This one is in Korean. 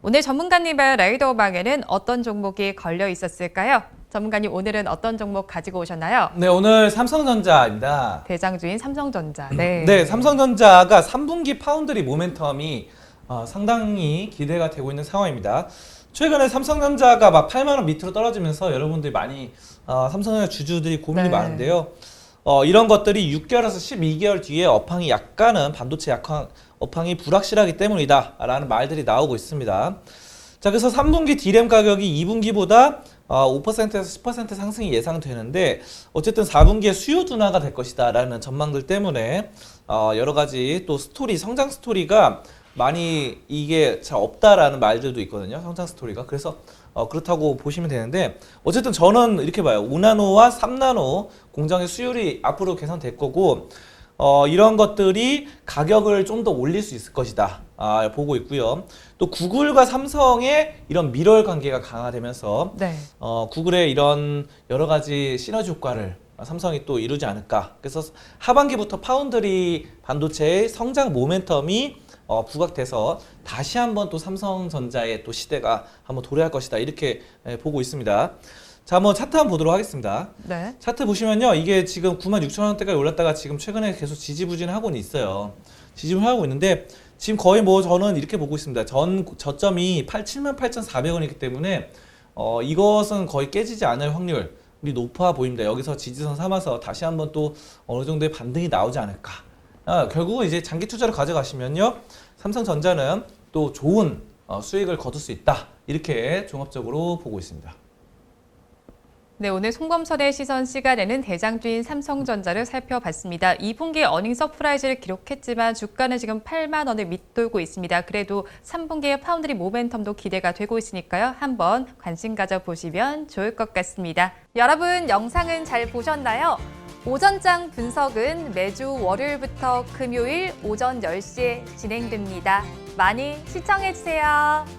오늘 전문가님의 레이더 방에는 어떤 종목이 걸려 있었을까요? 전문가님 오늘은 어떤 종목 가지고 오셨나요? 네, 오늘 삼성전자입니다. 대장주인 삼성전자. 네. 네, 삼성전자가 3분기 파운드리 모멘텀이 어, 상당히 기대가 되고 있는 상황입니다. 최근에 삼성전자가 막 8만 원 밑으로 떨어지면서 여러분들이 많이 어, 삼성전자 주주들이 고민이 네. 많은데요. 어, 이런 것들이 6개월에서 12개월 뒤에 업황이 약간은 반도체 약황 업황이 불확실하기 때문이다라는 말들이 나오고 있습니다. 자, 그래서 3분기 디램 가격이 2분기보다 어, 5%에서 10% 상승이 예상되는데 어쨌든 4분기에 수요 둔화가 될 것이다라는 전망들 때문에 어, 여러 가지 또 스토리 성장 스토리가 많이 이게 잘 없다라는 말들도 있거든요. 성장 스토리가. 그래서 어, 그렇다고 보시면 되는데 어쨌든 저는 이렇게 봐요. 5나노와 3나노 공장의 수율이 앞으로 개선될 거고 어, 이런 것들이 가격을 좀 더 올릴 수 있을 것이다. 아, 보고 있고요. 또 구글과 삼성의 이런 밀월 관계가 강화되면서 네. 어, 구글의 이런 여러 가지 시너지 효과를 삼성이 또 이루지 않을까. 그래서 하반기부터 파운드리 반도체의 성장 모멘텀이 어, 부각돼서 다시 한번 또 삼성전자의 또 시대가 한번 도래할 것이다. 이렇게 예, 보고 있습니다. 자, 한번 차트 한번 보도록 하겠습니다. 네. 차트 보시면요. 이게 지금 9만 6천 원대까지 올랐다가 지금 최근에 계속 지지부진하고는 있어요. 지지부진하고 있는데 지금 거의 뭐 저는 이렇게 보고 있습니다. 전 저점이 87만 8,400원이기 때문에 어 이것은 거의 깨지지 않을 확률이 높아 보입니다. 여기서 지지선 삼아서 다시 한번 또 어느 정도의 반등이 나오지 않을까. 아, 결국은 이제 장기 투자를 가져가시면요. 삼성전자는 또 좋은 어, 수익을 거둘 수 있다. 이렇게 종합적으로 보고 있습니다. 네, 오늘 송범선의 시선 시간에는 대장주인 삼성전자를 살펴봤습니다. 2분기 어닝 서프라이즈를 기록했지만 주가는 지금 8만 원을 밑돌고 있습니다. 그래도 3분기의 파운드리 모멘텀도 기대가 되고 있으니까요. 한번 관심 가져보시면 좋을 것 같습니다. 여러분 영상은 잘 보셨나요? 오전장 분석은 매주 월요일부터 금요일 오전 10시에 진행됩니다. 많이 시청해주세요.